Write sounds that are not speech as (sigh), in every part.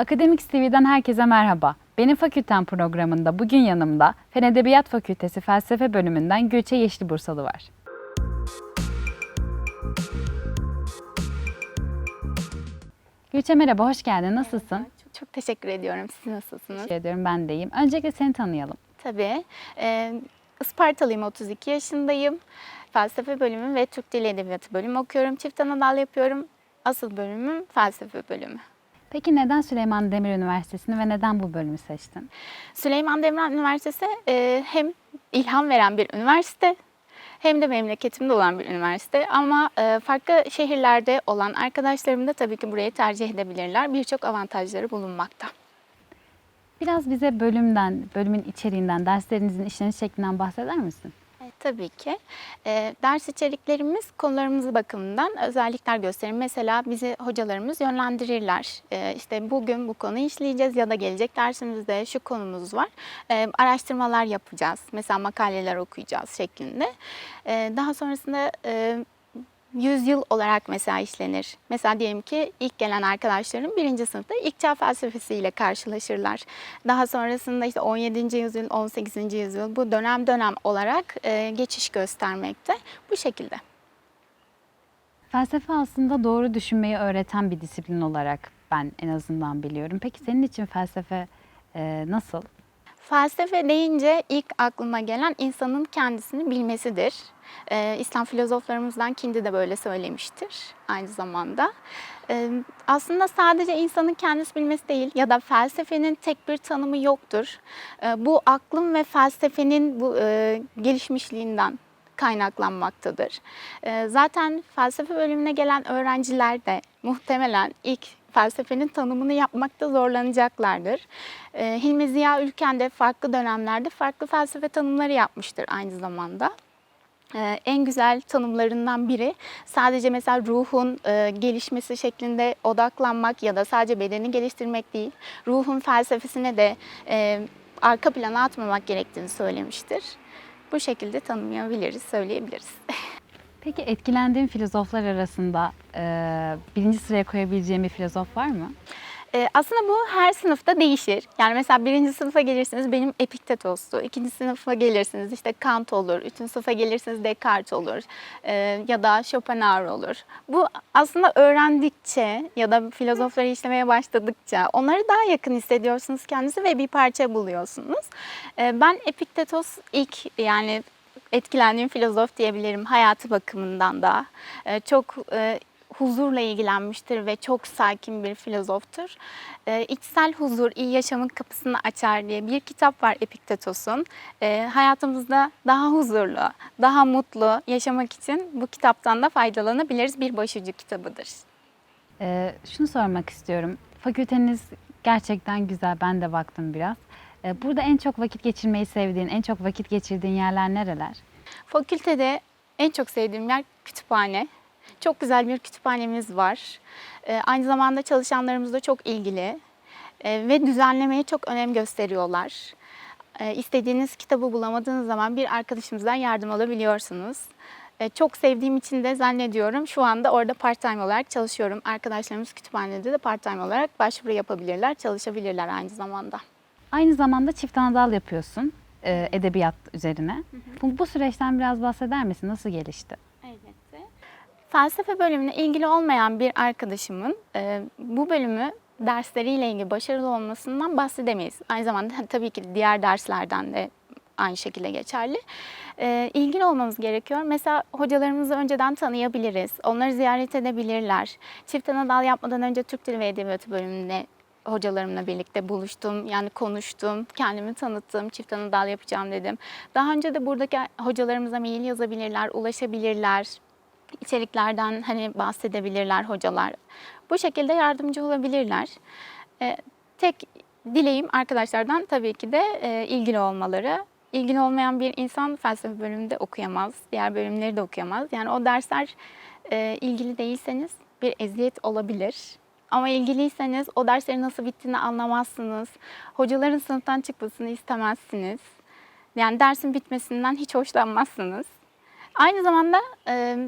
Akademik TV'den herkese merhaba. Benim Fakültem programında bugün yanımda Fen Edebiyat Fakültesi Felsefe Bölümünden Göçe Yeşli Bursalı var. Göçe merhaba, hoş geldin. Nasılsın? Çok, çok teşekkür ediyorum. Siz nasılsınız? Teşekkür ediyorum, ben de iyiyim. Öncelikle seni tanıyalım. Tabii. Ee, Ispartalıyım, 32 yaşındayım. Felsefe bölümü ve Türk Dili Edebiyatı bölümü okuyorum. Çift anadal yapıyorum. Asıl bölümüm felsefe bölümü. Peki neden Süleyman Demirel Üniversitesi'ni ve neden bu bölümü seçtin? Süleyman Demirel Üniversitesi e, hem ilham veren bir üniversite hem de memleketimde olan bir üniversite. Ama e, farklı şehirlerde olan arkadaşlarım da tabii ki burayı tercih edebilirler. Birçok avantajları bulunmakta. Biraz bize bölümden, bölümün içeriğinden, derslerinizin işleniş şeklinden bahseder misin? Tabii ki. E, ders içeriklerimiz konularımız bakımından özellikler gösterir. Mesela bizi hocalarımız yönlendirirler. E, işte bugün bu konuyu işleyeceğiz ya da gelecek dersimizde şu konumuz var. E, araştırmalar yapacağız. Mesela makaleler okuyacağız şeklinde. E, daha sonrasında e, yüzyıl olarak mesela işlenir. Mesela diyelim ki ilk gelen arkadaşlarım birinci sınıfta ilk çağ felsefesiyle karşılaşırlar. Daha sonrasında işte 17. yüzyıl, 18. yüzyıl bu dönem dönem olarak e, geçiş göstermekte. Bu şekilde. Felsefe aslında doğru düşünmeyi öğreten bir disiplin olarak ben en azından biliyorum. Peki senin için felsefe e, nasıl? Felsefe deyince ilk aklıma gelen insanın kendisini bilmesidir. Ee, İslam filozoflarımızdan Kindi de böyle söylemiştir aynı zamanda. Ee, aslında sadece insanın kendisi bilmesi değil ya da felsefenin tek bir tanımı yoktur. Ee, bu aklın ve felsefenin bu e, gelişmişliğinden kaynaklanmaktadır. Ee, zaten felsefe bölümüne gelen öğrenciler de muhtemelen ilk felsefenin tanımını yapmakta zorlanacaklardır. Ee, Hilmi Ziya Ülken de farklı dönemlerde farklı felsefe tanımları yapmıştır aynı zamanda. Ee, en güzel tanımlarından biri sadece mesela ruhun e, gelişmesi şeklinde odaklanmak ya da sadece bedeni geliştirmek değil, ruhun felsefesine de e, arka plana atmamak gerektiğini söylemiştir. Bu şekilde tanımlayabiliriz, söyleyebiliriz. (laughs) Peki etkilendiğin filozoflar arasında e, birinci sıraya koyabileceğin bir filozof var mı? Ee, aslında bu her sınıfta değişir. Yani mesela birinci sınıfa gelirsiniz benim Epiktetos'tu. İkinci sınıfa gelirsiniz işte Kant olur. Üçüncü sınıfa gelirsiniz Descartes olur. Ee, ya da Schopenhauer olur. Bu aslında öğrendikçe ya da filozofları işlemeye başladıkça onları daha yakın hissediyorsunuz kendinizi ve bir parça buluyorsunuz. Ee, ben Epiktetos ilk yani etkilendiğim filozof diyebilirim hayatı bakımından da. Ee, çok e, huzurla ilgilenmiştir ve çok sakin bir filozoftur. Ee, İçsel huzur, iyi yaşamın kapısını açar diye bir kitap var Epiktetos'un. Ee, hayatımızda daha huzurlu, daha mutlu yaşamak için bu kitaptan da faydalanabiliriz. Bir başucu kitabıdır. E, şunu sormak istiyorum. Fakülteniz gerçekten güzel. Ben de baktım biraz. E, burada en çok vakit geçirmeyi sevdiğin, en çok vakit geçirdiğin yerler nereler? Fakültede en çok sevdiğim yer kütüphane. Çok güzel bir kütüphanemiz var. Ee, aynı zamanda çalışanlarımız da çok ilgili Ee, ve düzenlemeye çok önem gösteriyorlar. İstediğiniz kitabı bulamadığınız zaman bir arkadaşımızdan yardım alabiliyorsunuz. Çok sevdiğim için de zannediyorum şu anda orada part-time olarak çalışıyorum. Arkadaşlarımız kütüphanede de part-time olarak başvuru yapabilirler, çalışabilirler aynı zamanda. Aynı zamanda çift anadal yapıyorsun e, edebiyat üzerine. Bu, bu süreçten biraz bahseder misin? Nasıl gelişti? Elbette. Felsefe bölümüne ilgili olmayan bir arkadaşımın e, bu bölümü dersleriyle ilgili başarılı olmasından bahsedemeyiz. Aynı zamanda (laughs) tabii ki diğer derslerden de aynı şekilde geçerli. E, ilgili olmamız gerekiyor. Mesela hocalarımızı önceden tanıyabiliriz. Onları ziyaret edebilirler. Çift anadal yapmadan önce Türk Dili ve Edebiyatı bölümünde hocalarımla birlikte buluştum. Yani konuştum, kendimi tanıttım, çift anadal yapacağım dedim. Daha önce de buradaki hocalarımıza mail yazabilirler, ulaşabilirler. içeriklerden hani bahsedebilirler hocalar. Bu şekilde yardımcı olabilirler. Ee, tek dileğim arkadaşlardan tabii ki de e, ilgili olmaları. İlgili olmayan bir insan felsefe bölümünde okuyamaz, diğer bölümleri de okuyamaz. Yani o dersler e, ilgili değilseniz bir eziyet olabilir. Ama ilgiliyseniz o derslerin nasıl bittiğini anlamazsınız. Hocaların sınıftan çıkmasını istemezsiniz. Yani dersin bitmesinden hiç hoşlanmazsınız. Aynı zamanda e,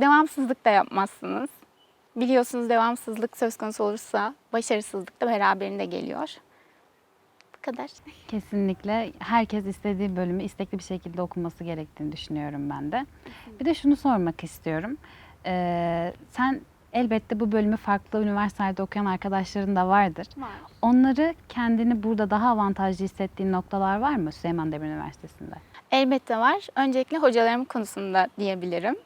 devamsızlık da yapmazsınız. biliyorsunuz devamsızlık söz konusu olursa başarısızlık da beraberinde geliyor. Bu kadar. Kesinlikle herkes istediği bölümü istekli bir şekilde okuması gerektiğini düşünüyorum ben de. Bir de şunu sormak istiyorum. Ee, sen elbette bu bölümü farklı üniversitelerde okuyan arkadaşların da vardır. Onları kendini burada daha avantajlı hissettiğin noktalar var mı Süleyman Demirel Üniversitesi'nde? Elbette var. Öncelikle hocalarım konusunda diyebilirim.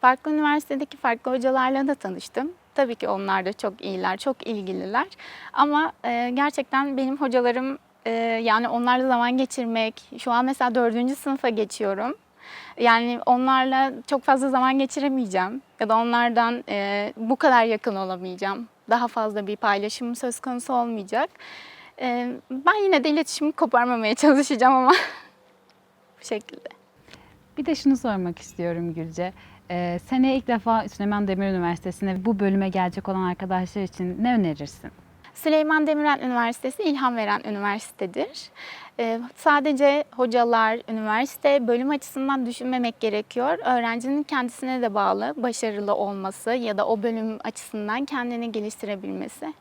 Farklı üniversitedeki farklı hocalarla da tanıştım. Tabii ki onlar da çok iyiler, çok ilgililer. Ama e, gerçekten benim hocalarım e, yani onlarla zaman geçirmek, şu an mesela dördüncü sınıfa geçiyorum. Yani onlarla çok fazla zaman geçiremeyeceğim ya da onlardan e, bu kadar yakın olamayacağım. Daha fazla bir paylaşım söz konusu olmayacak. E, ben yine de iletişimi koparmamaya (laughs) çalışacağım ama (laughs) bu şekilde. Bir de şunu sormak istiyorum Gülce. Ee, seneye ilk defa Süleyman Demirel Üniversitesi'ne bu bölüme gelecek olan arkadaşlar için ne önerirsin? Süleyman Demirel Üniversitesi ilham veren üniversitedir. Ee, sadece hocalar, üniversite, bölüm açısından düşünmemek gerekiyor. Öğrencinin kendisine de bağlı başarılı olması ya da o bölüm açısından kendini geliştirebilmesi.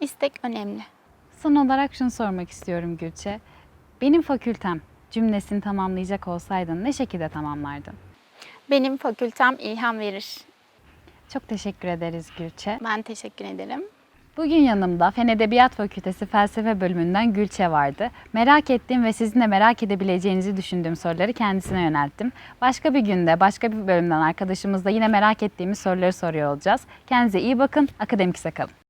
İstek önemli. Son olarak şunu sormak istiyorum Gülçe. Benim fakültem cümlesini tamamlayacak olsaydın ne şekilde tamamlardın? Benim fakültem ilham verir. Çok teşekkür ederiz Gülçe. Ben teşekkür ederim. Bugün yanımda Fen Edebiyat Fakültesi Felsefe bölümünden Gülçe vardı. Merak ettiğim ve sizin de merak edebileceğinizi düşündüğüm soruları kendisine yönelttim. Başka bir günde, başka bir bölümden arkadaşımızla yine merak ettiğimiz soruları soruyor olacağız. Kendinize iyi bakın, akademikse kalın.